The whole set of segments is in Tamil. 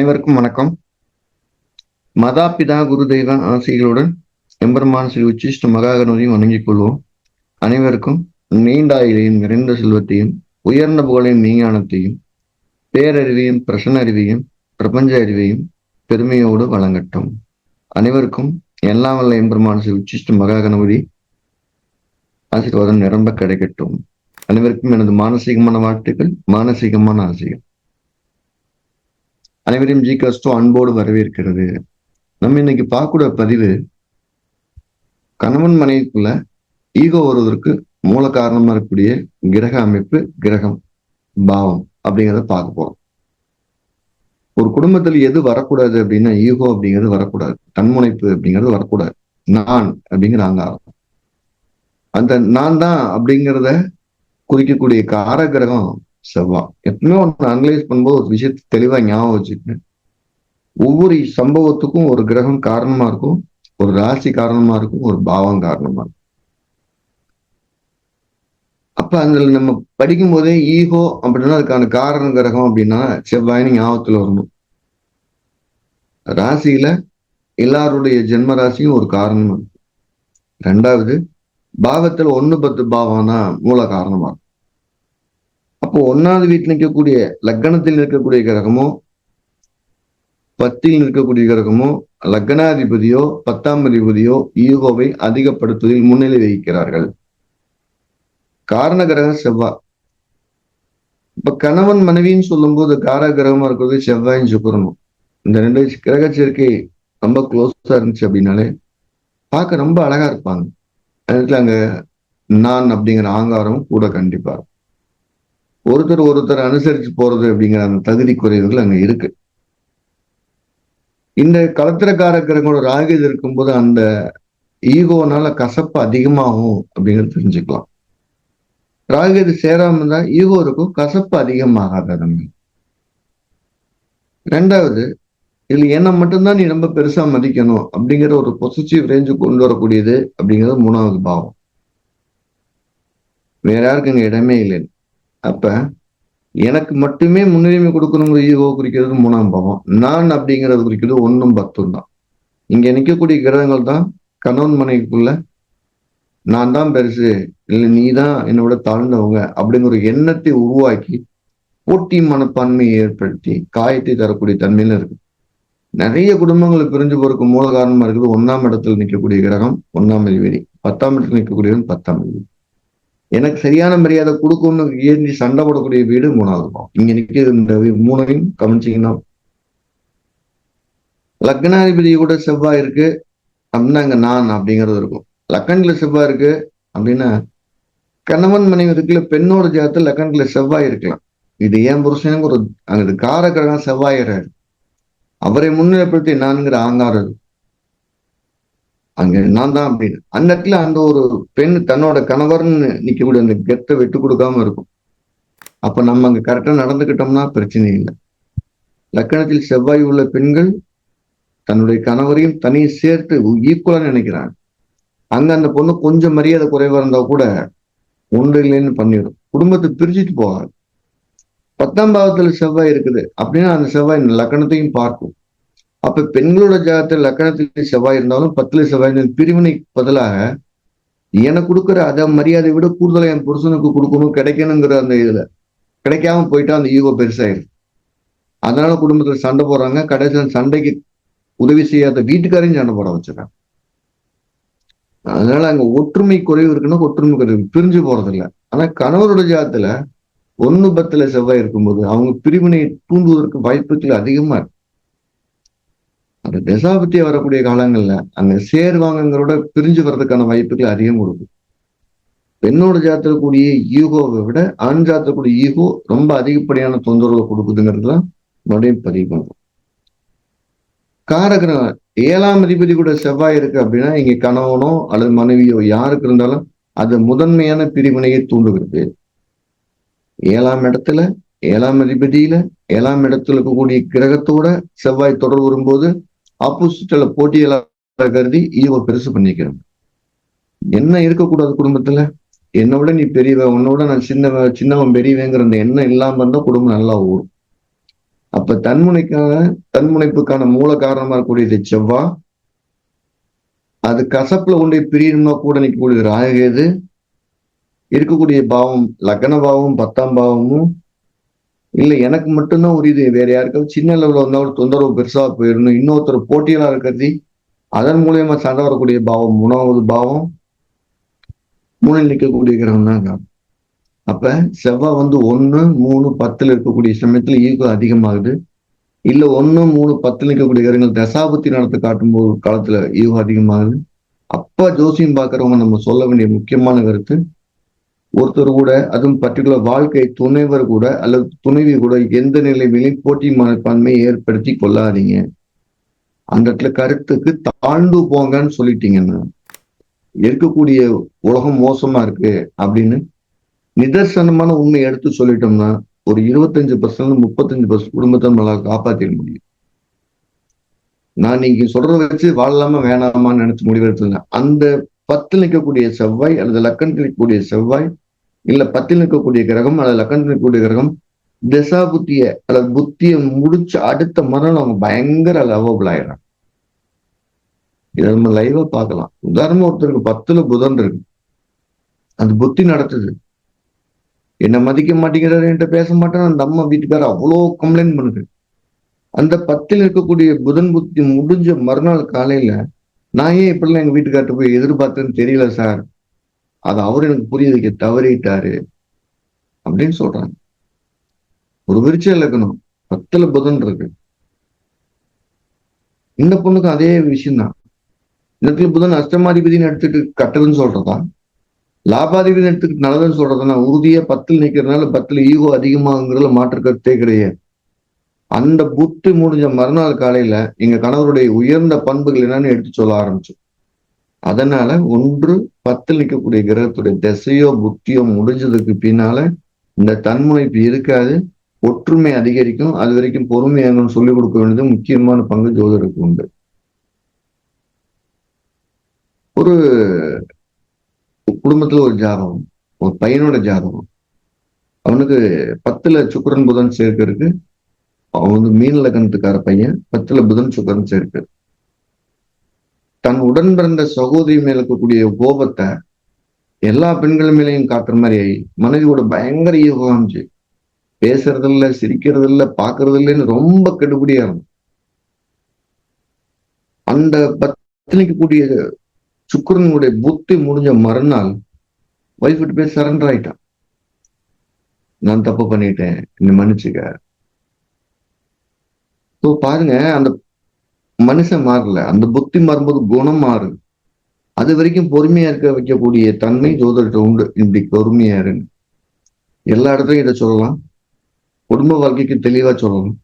அனைவருக்கும் வணக்கம். மதாபிதா குருதெய்வ ஆசைகளுடன் எம்பெருமான் ஸ்ரீ உச்சிஷ்ட மகாகணபதியும் வணங்கிக் கொள்வோம். அனைவருக்கும் நீண்டாயிலையும் நிறைந்த செல்வத்தையும் உயர்ந்த புகழையும் மீஞானத்தையும் பேரறிவையும் பிரசன்ன அறிவையும் பிரபஞ்ச அறிவையும் பெருமையோடு வழங்கட்டும். அனைவருக்கும் எல்லாம் வல்ல எம்பெருமான் ஸ்ரீ உச்சிஷ்ட மகாகணபதி ஆசீர்வாதம் நிரம்ப கிடைக்கட்டும். அனைவருக்கும் எனது மானசீகமான வாழ்த்துக்கள் மானசீகமான ஆசைகள். அனைவரையும் ஜி கஸ்டோ அன்போடு வரவேற்கிறது. நம்ம இன்னைக்கு பார்க்கக்கூடிய பதிவு கணவன் மனைவிக்குள்ள ஈகோ வருவதற்கு மூல காரணமா இருக்கக்கூடிய கிரக அமைப்பு கிரகம் பாவம் அப்படிங்கிறத பார்க்க போறோம். ஒரு குடும்பத்தில் எது வரக்கூடாது அப்படின்னா ஈகோ அப்படிங்கிறது வரக்கூடாது தன்முனைப்பு அப்படிங்கிறது வரக்கூடாது. நான் அப்படிங்கிற அங்காரம். அந்த நான் தான் அப்படிங்கிறத குறிக்கக்கூடிய கார செவ்வா. செவ்வாய் எப்பவுமே ஒன்று அனலைஸ் பண்ணும்போது ஒரு விஷயத்தை தெளிவா ஞாபகம் வச்சுக்கணும். ஒவ்வொரு சம்பவத்துக்கும் ஒரு கிரகம் காரணமா இருக்கும் ஒரு ராசி காரணமா இருக்கும் ஒரு பாவம் காரணமா இருக்கும். அப்ப அதுல நம்ம படிக்கும் போதே ஈகோ அப்படின்னா அதுக்கான காரண கிரகம் அப்படின்னா செவ்வாயின்னு ஞாபகத்துல வரணும். ராசியில எல்லாருடைய ஜென்ம ராசியும் ஒரு காரணம் இருக்கு ரெண்டாவது பாவத்துல ஒண்ணு பத்து பாவம்னா மூல காரணமா இருக்கும். அப்போ ஒன்னாவது வீட்டில் நிற்கக்கூடிய லக்கணத்தில் இருக்கக்கூடிய கிரகமோ பத்தில் நிற்கக்கூடிய கிரகமோ லக்னாதிபதியோ பத்தாம் அதிபதியோ ஈகோவை அதிகப்படுத்துவதில் முன்னிலை வகிக்கிறார்கள். காரண கிரகம் செவ்வாய் இப்ப கணவன் மனைவின்னு சொல்லும்போது கார கிரகமா இருக்கிறது செவ்வாயும் சுக்கரனும். இந்த ரெண்டு கிரக சேர்க்கை ரொம்ப க்ளோஸா இருந்துச்சு அப்படின்னாலே பார்க்க ரொம்ப அழகா இருப்பாங்க. அதுல அங்க நான் அப்படிங்கிற ஆங்காரம் கூட கண்டிப்பா ஒருத்தர் ஒருத்தர் அனுசரிச்சு போறது அப்படிங்கிற அந்த தகுதி குறைவுகள் அங்க இருக்கு. இந்த களத்திரக்கார கிரகங்களோட ராகிது இருக்கும்போது அந்த ஈகோனால கசப்பு அதிகமாகும் அப்படிங்கிறது தெரிஞ்சுக்கலாம். ராகிது சேராம இருந்தா ஈகோ இருக்கும் கசப்பு அதிகமாகாத நம்ம ரெண்டாவது இதுல என்ன மட்டும்தான் நீ ரொம்ப பெருசா மதிக்கணும் அப்படிங்கிற ஒரு பொசிட்டிவ் ரேஞ்சு கொண்டு வரக்கூடியது அப்படிங்கிறது மூணாவது பாவம். வேற யாருக்கு இங்க இடமே இல்லை அப்ப எனக்கு மட்டுமே முன்னுரிமை கொடுக்கணுங்கிற ஈகோ குறிக்கிறது மூணாம் பாவம். நான் அப்படிங்கிறது குறிக்கிறது ஒன்றும் பத்தும் தான். இங்க நிற்கக்கூடிய கிரகங்கள் தான் கணவன் மனைவிக்குள்ள நான் தான் பெருசு இல்லை நீ தான் என்னோட தாழ்ந்தவங்க அப்படிங்கிற ஒரு எண்ணத்தை உருவாக்கி போட்டி மனப்பான்மையை ஏற்படுத்தி காயத்தை தரக்கூடிய தன்மையில இருக்கு. நிறைய குடும்பங்கள் பிரிஞ்சு போறதுக்கு மூல காரணமா இருக்குது. ஒன்னாம் இடத்துல நிற்கக்கூடிய கிரகம் ஒன்னாம் அதிபதி. பத்தாம் இடத்துல நிற்கக்கூடியவன் பத்தாம் அதிபதி. எனக்கு சரியான மரியாதை கொடுக்கணும்னு ஏந்தி சண்டை போடக்கூடிய வீடு மூணாவது பாவம் இங்க நிக்க இந்த மூணையும் கவனிச்சிங்கன்னா. லக்னாதிபதி கூட செவ்வாய் இருக்கு. அப்படின்னா அங்க நான் அப்படிங்கிறது இருக்கும். லக்கன்ல செவ்வாய் இருக்கு. அப்படின்னா கணவன் மனைவி இருக்குல்ல பெண்ணோட ஜாதத்துல லக்கன்ல செவ்வாய் இருக்கலாம். இது ஏன் புருஷனுக்கு ஒரு அங்க கார செவ்வாயிறாரு. அவரை முன்னிலைப்படுத்தி நான்கிற ஆங்காரம் அங்க நான் தான் அப்படின்னு. அந்த இடத்துல அந்த ஒரு பெண் தன்னோட கணவர்னு நிக்கக்கூடிய அந்த கெத்தை விட்டு கொடுக்காம இருக்கும். அப்ப நம்ம அங்க கரெக்டா நடந்துக்கிட்டோம்னா பிரச்சனை இல்லை. லக்கணத்தில் செவ்வாய் உள்ள பெண்கள் தன்னுடைய கணவரையும் தனியை சேர்த்து ஈக்குவலா நினைக்கிறாங்க. அங்க அந்த பொண்ணு கொஞ்சம் மரியாதை குறைவா இருந்தா கூட ஒன்று இல்லைன்னு பண்ணிடும். குடும்பத்தை பிரிச்சுட்டு போகாது. பத்தாம் பாவத்துல செவ்வாய் இருக்குது. அப்படின்னா அந்த செவ்வாய் லக்கணத்தையும் பார்க்கும். அப்ப பெண்களோட ஜாதத்தில் லக்கணத்தில் செவ்வாய் இருந்தாலும் பத்துல செவ்வாய் பிரிவினை பதிலாக எனக்கு கொடுக்குற அத மரியாதை விட கூடுதலா என் புருஷனுக்கு கொடுக்கணும் கிடைக்கணுங்கிற அந்த இதுல. கிடைக்காம போயிட்டா அந்த ஈகோ பெருசாயிருது அதனால குடும்பத்துல சண்டை போடுறாங்க. கடைசியில் சண்டைக்கு உதவி செய்யாத வீட்டுக்காரையும் சண்டை போட வச்சிடறாங்க அதனால அங்க ஒற்றுமை குறைவு இருக்குன்னா ஒற்றுமை குறைவு. பிரிஞ்சு போறது இல்லை ஆனா கணவரோட ஜாதத்துல ஒண்ணு பத்துல செவ்வாய் இருக்கும்போது அவங்க பிரிவினை தூண்டுவதற்கு வாய்ப்புகள் அதிகமா இருக்கு. அந்த தசாபத்தி வரக்கூடிய காலங்கள்ல அந்த சேர்வாங்கங்கிறோட பிரிஞ்சு வர்றதுக்கான வாய்ப்புகள் அதிகம் கொடுக்கும் பெண்ணோட ஜாத்திர கூடிய ஈகோவை விட ஆண் ஜாத்திர கூடிய ஈகோ ரொம்ப அதிகப்படியான தொந்தரவு கொடுக்குதுங்கிறதுலாம் மறுபடியும் பதிவு பண்ணும் காரகிரகம் ஏழாம் அதிபதி கூட செவ்வாய் இருக்கு அப்படின்னா இங்க கணவனோ அல்லது மனைவியோ யாருக்கு இருந்தாலும் அது முதன்மையான பிரிவினையை தூண்டுகிறது. ஏழாம் இடத்துல ஏழாம் அதிபதியில ஏழாம் இடத்துல இருக்கக்கூடிய கிரகத்தோட செவ்வாய் தொடர்பு வரும்போது ஆப்போசிட்ல போட்டியாளர் கருதி ஈவோ பெருசு பண்ணிக்கிறாங்க என்ன இருக்கக்கூடாது குடும்பத்துல? என்னோட நீ பெரியவ உன்னோட நான் சின்னவன் சின்னவன் பெரியவங்கிற அந்த எண்ணம் இல்லாம இருந்தா குடும்பம் நல்லா ஓடும். அப்ப தன்முனைக்கான தன்முனைப்புக்கான மூல காரணமா இருக்கக்கூடியது செவ்வா. அது கசப்புல கொண்டு பிரியணுமா கூட நிற்கக்கூடிய ராகேது இருக்கக்கூடிய பாவம் லக்ன பாவம் பத்தாம் பாவமும் இல்லை எனக்கு மட்டும்தான் உரியது வேற யாருக்காவது சின்ன லெவலில் வந்தாலும் தொந்தரவு பெருசாக போயிடணும் இன்னொருத்தர் போட்டியலா இருக்கிறது அதன் மூலியமா சண்டை வரக்கூடிய பாவம் மூணாவது பாவம் மூணில் நிற்கக்கூடிய கிரகம் தான் காரணம் அப்ப செவ்வாய் வந்து ஒன்று மூணு பத்துல இருக்கக்கூடிய சமயத்துல ஈகோ அதிகமாகுது. இல்ல ஒன்று மூணு பத்துல நிற்கக்கூடிய கிரகங்கள் தசாபத்தி நடத்த காட்டும் போது காலத்துல ஈகோ அதிகமாகுது. அப்ப ஜோசியம் பாக்குறவங்க நம்ம சொல்ல வேண்டிய முக்கியமான கருத்து ஒருத்தர் கூட அதுவும் பர்டிகுலர் வாழ்க்கை துணைவர் கூட அல்லது துணைவி கூட எந்த நிலைமையிலும் போட்டி மனப்பான்மையை ஏற்படுத்தி கொள்ளாதீங்க. அந்த இடத்துல கருத்துக்கு தாழ்ந்து போங்கன்னு சொல்லிட்டீங்கன்னா இருக்கக்கூடிய உலகம் மோசமா இருக்கு அப்படின்னு நிதர்சனமான உண்மை எடுத்து சொல்லிட்டோம்னா ஒரு இருபத்தஞ்சு பர்சன்ட் முப்பத்தஞ்சு பர்சன்ட் குடும்பத்தை நம்மளால காப்பாத்திட முடியும். நான் நீங்க சொல்றத வச்சு வாழலாமா வேணாமான்னு நினைச்சு முடிவெடுத்தல அந்த பத்தில் நிற்கக்கூடிய செவ்வாய் அல்லது லக்கணத்தில் நிற்கக்கூடிய செவ்வாய் இல்ல பத்தில் நிற்கக்கூடிய கிரகம் அல்லது லக்கணத்தில் நிற்கக்கூடிய கிரகம் திசா புத்திய அல்லது புத்திய முடிச்சு அடுத்த மரணம் அவங்க பயங்கர லவபிள் ஆயிடுறாங்க. இதை நம்ம லைவா பார்க்கலாம். உதாரணமா ஒருத்தருக்கு பத்துல புதன் இருக்கு. அந்த புத்தி நடத்துது. என்ன மதிக்க மாட்டேங்கிறாரு என்கிட்ட பேச மாட்டேன் அந்த அம்மா வீட்டுக்காரர் அவ்வளோ கம்ப்ளைண்ட் பண்ணுது. அந்த பத்தில் இருக்கக்கூடிய புதன் புத்தி முடிஞ்ச மறுநாள் காலையில நான் ஏன் இப்படிலாம் எங்க வீட்டுக்கார்ட்ட போய் எதிர்பார்த்தேன்னு தெரியல சார். அது அவர் எனக்கு புரிய வைக்க தவறிட்டாரு அப்படின்னு சொல்றாங்க. ஒரு விருச்சம் இருக்கணும் பத்துல புதன் இருக்கு. இந்த பொண்ணுக்கும் அதே விஷயம்தான். இந்த இடத்துல புதன் அஷ்டமாதிபதினு எடுத்துட்டு கட்டதுன்னு சொல்றதா? லாபாதிபதி எடுத்துக்கிட்டு நல்லதுன்னு சொல்றதுன்னா உறுதியா பத்தில் நிக்கிறதுனால பத்துல ஈகோ அதிகமாகுங்கிறதுல மாற்று கருத்தே கிடையாது. அந்த புத்தி முடிஞ்ச மறுநாள் காலையில எங்க கணவருடைய உயர்ந்த பண்புகள் என்னன்னு எடுத்து சொல்ல ஆரம்பிச்சோம். அதனால ஒன்று பத்தில் நிற்கக்கூடிய கிரகத்துடைய திசையோ புத்தியோ முடிஞ்சதுக்கு பின்னால இந்த தன்முனைப்பு இருக்காது. ஒற்றுமை அதிகரிக்கும். அது வரைக்கும் பொறுமையாங்கன்னு சொல்லிக் கொடுக்க வேண்டியது முக்கியமான பங்கு ஜோதிடருக்கு உண்டு. ஒரு குடும்பத்துல ஒரு ஜாதகம் ஒரு பையனோட ஜாதகம். அவனுக்கு பத்துல சுக்கரன் புதன் சேர்க்கறதுக்கு அவன் வந்து மீன் லக்கணத்துக்கார பையன் பத்துல புதன் சுக்கரன் சேர்க்கு தன் உடன் பிறந்த சகோதரி மேல இருக்கக்கூடிய கோபத்தை எல்லா பெண்கள் மேலையும் காட்டுற மாதிரி ஆகி மனைவியோட பயங்கர ஈகம் பேசுறது இல்ல சிரிக்கிறது இல்ல பாக்குறது இல்லைன்னு ரொம்ப கெடுபடியா இருக்கும் அந்த பத்தினிக்கு கூடிய சுக்கரனுடைய புத்தி முடிஞ்ச மறுநாள் ஒய்ஃப் விட்டு போய் சரண்டர் ஆயிட்டான். நான் தப்பு பண்ணிட்டேன் என்ன மன்னிச்சுக்க. இப்போ பாருங்க அந்த மனுஷன் மாறல. அந்த புத்தி மாறும்போது குணம் மாறுது. அது வரைக்கும் பொறுமையா இருக்க வைக்கக்கூடிய தன்மை ஜோதிடத்தை உண்டு. இப்படி பொறுமையா இருங்க. எல்லா இடத்துலையும் இதை சொல்லலாம். குடும்ப வாழ்க்கைக்கு தெளிவா சொல்லலாம்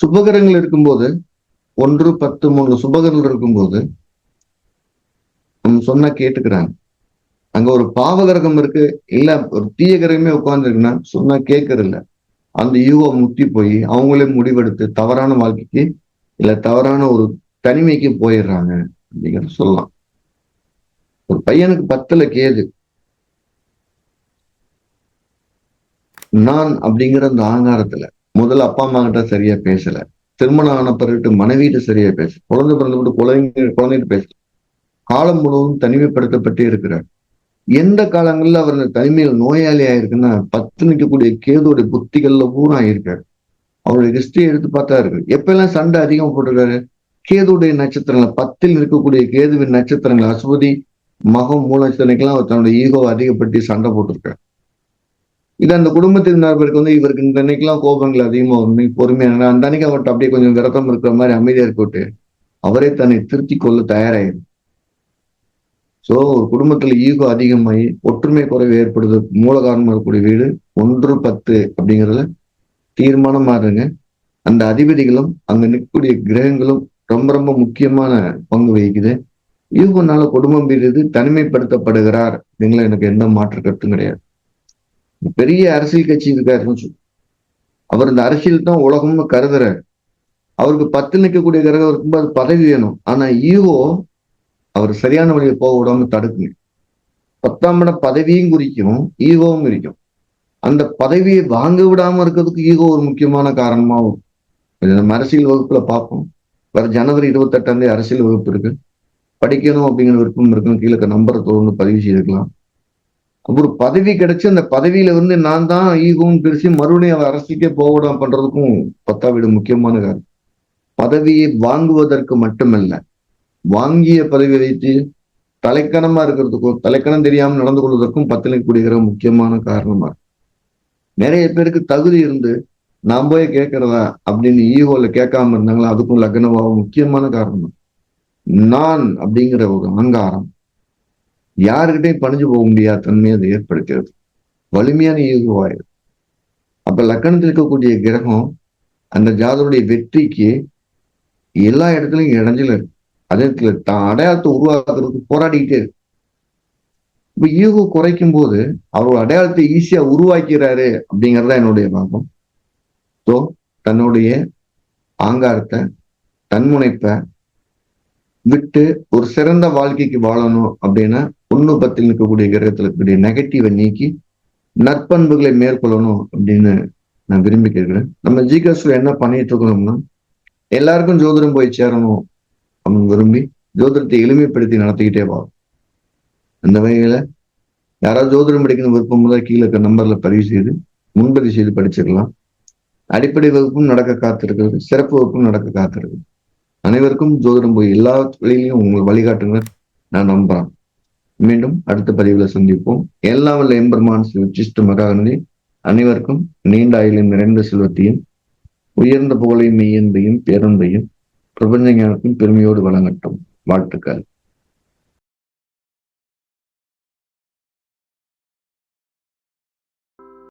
சுபகரங்கள் இருக்கும்போது ஒன்று பத்து மூணு சுபகரங்கள் இருக்கும்போது நம்ம சொன்னா கேட்டுக்கிறாங்க. அங்க ஒரு பாவகிரகம் இருக்கு. இல்ல ஒரு தீய கிரகமே உட்கார்ந்துருக்குன்னா சொன்னா கேட்கறதில்ல. அந்த ஈகோ முத்தி போய் அவங்களே முடிவெடுத்து தவறான வாழ்க்கைக்கு இல்ல தவறான ஒரு தனிமைக்கு போயிடுறாங்க அப்படிங்கிறத சொல்லலாம். ஒரு பையனுக்கு பத்துல கேது. நான் அப்படிங்கிற அந்த ஆங்காரத்துல முதல்ல அப்பா அம்மா கிட்ட சரியா பேசல. திருமணம் ஆன பிறகு மனைவிட்டு சரியா பேச குழந்தை பிறந்த விட்டு குழந்தைங்க குழந்தைகிட்ட பேசல. காலம் முழுவதும் தனிமைப்படுத்தப்பட்டே இருக்கிறார். எந்த காலங்கள்ல அவர் இந்த தனிமையில் நோயாளி ஆயிருக்குன்னா பத்து நிற்கக்கூடிய கேதுடைய புத்திகள்ல பூரா ஆயிருக்காரு. அவருடைய ஹிஸ்டரி எடுத்து பார்த்தா இருக்கு. எப்பெல்லாம் சண்டை அதிகமா போட்டிருக்காரு? கேதுடைய நட்சத்திரங்கள் பத்தில் இருக்கக்கூடிய கேதுவின் நட்சத்திரங்கள் அசுபதி மகம் மூலச்சனைக்கெல்லாம் அவர் தன்னுடைய ஈகோவை அதிகப்படுத்தி சண்டை போட்டிருக்காரு. இது அந்த குடும்பத்தின் பேருக்கு வந்து இவருக்கு இந்த அன்னைக்கெல்லாம் கோபங்கள் அதிகமா வரும். பொறுமையான அந்த அன்னைக்கு அவர்கிட்ட அப்படியே கொஞ்சம் விரதம் இருக்கிற மாதிரி அமைதியா இருக்கட்டு அவரே தன்னை திருத்தி கொள்ள தயாராயிரு. சோ ஒரு குடும்பத்துல ஈகோ அதிகமாகி ஒற்றுமை குறைவு ஏற்படுது. மூல காரணமாக இருக்கக்கூடிய வீடு ஒன்று பத்து அப்படிங்கிறதுல தீர்மானமா இருங்க. அந்த அதிபதிகளும் அங்க நிற்கக்கூடிய கிரகங்களும் ரொம்ப ரொம்ப முக்கியமான பங்கு வகிக்குது. ஈகோனால குடும்பம் பிரிது தனிமைப்படுத்தப்படுகிறார் அப்படிங்களா எனக்கு எந்த மாற்று கருத்தும் கிடையாது. பெரிய அரசியல் கட்சி இருக்காருன்னு சொல்லு அவர் இந்த அரசியல் தான் உலகம்னு கருதுறாரு. அவருக்கு பத்து நிற்கக்கூடிய கிரகம் இருக்கும்போது அது பதவி வேணும். ஆனா ஈகோ அவர் சரியான வழியில் போக விடாம தடுக்கணும் பத்தாம் இடம் பதவியும் குறிக்கும் ஈகோவும் குறிக்கும். அந்த பதவியை வாங்க விடாம இருக்கிறதுக்கு ஈகோ ஒரு முக்கியமான காரணமாகும். இது நம்ம அரசியல் வகுப்புல பார்ப்போம். வர ஜனவரி இருபத்தெட்டாம் தேதி அரசியல் வகுப்பு இருக்கு. படிக்கணும் அப்படிங்கிற விருப்பம் இருக்குன்னு கீழே நம்பரை தொடர்ந்து பதிவு செய்திருக்கலாம். ஒரு பதவி கிடைச்சு அந்த பதவியில வந்து நான் தான் ஈகோன்னு பிரிச்சு மறுபடியும் அவர் அரசுக்கே போகலாம் பண்றதுக்கும் பத்தாவிட முக்கியமான காரணம். பதவியை வாங்குவதற்கு மட்டுமல்ல வாங்கிய பதவி வைத்து தலைக்கணமா இருக்கிறதுக்கும் தலைக்கணம் தெரியாமல் நடந்து கொள்வதற்கும் பத்திலை கூடுகிற முக்கியமான காரணமா? நிறைய பேருக்கு தகுதி இருந்து நான் போய் கேட்கறதா அப்படின்னு ஈகோல கேட்காம இருந்தாங்களா? அதுக்கும் லக்னபாவம் முக்கியமான காரணம். நான் அப்படிங்கிற ஒரு அகங்காரம் யாருக்கிட்டையும் பணிஞ்சு போக முடியாத தன்மையை அதை ஏற்படுத்துகிறது வலிமையான ஈகோவாயிரு அப்ப லக்கணத்தில் இருக்கக்கூடிய கிரகம் அந்த ஜாதருடைய வெற்றிக்கு எல்லா இடத்துலயும் இடைஞ்சல இருக்கு. அதே தான் அடையாளத்தை உருவாக்குறதுக்கு போராடிக்கிட்டே இருக்கு. இப்ப ஈகோ குறைக்கும் போது அவர் அடையாளத்தை ஈஸியா உருவாக்கிறாரு அப்படிங்கறத என்னுடைய பாகம் ஸோ தன்னுடைய ஆங்காரத்தை தன்முனைப்பை விட்டு ஒரு சிறந்த வாழ்க்கைக்கு வாழணும் அப்படின்னா ஒன்று பத்தில் இருக்கக்கூடிய கிரகத்தில் இருக்கக்கூடிய நெகட்டிவை நீக்கி நற்பண்புகளை மேற்கொள்ளணும் அப்படின்னு நான் விரும்பி கேட்கிறேன். நம்ம ஜிகஸ்ல என்ன பண்ணிட்டு இருக்கோம்னா எல்லாருக்கும் ஜோதிடம் போய் சேரணும் அவன் விரும்பி ஜோதிடத்தை எளிமைப்படுத்தி நடத்திக்கிட்டே வரோம் அந்த வகையில யாராவது ஜோதிடம் படிக்கணும் விருப்பம் முதல் கீழே இருக்க நம்பர்ல பதிவு செய்து முன்பதிவு செய்து படிச்சுக்கலாம் அடிப்படை வகுப்பும் நடக்க காத்திருக்கிறது. சிறப்பு வகுப்பும் நடக்க காத்திருக்கிறது. அனைவருக்கும் ஜோதிடம் போய் எல்லா வழியிலையும் உங்களை வழிகாட்டுங்க நான் நம்புறேன். மீண்டும் அடுத்த பதிவுல சந்திப்போம். எல்லாம் வல்ல எம்பெருமான் ஸ்ரீ உச்சிஷ்ட மகாகணி அனைவருக்கும் நீண்ட ஆயுளின் நிறைந்த செல்வத்தையும் உயர்ந்த புகழையும் மெய்யன்பையும் பேரன்பையும் பிரபஞ்ச ஞானத்தையும் பெருமையோடு வழங்கட்டும். வாழ்த்துக்கள்.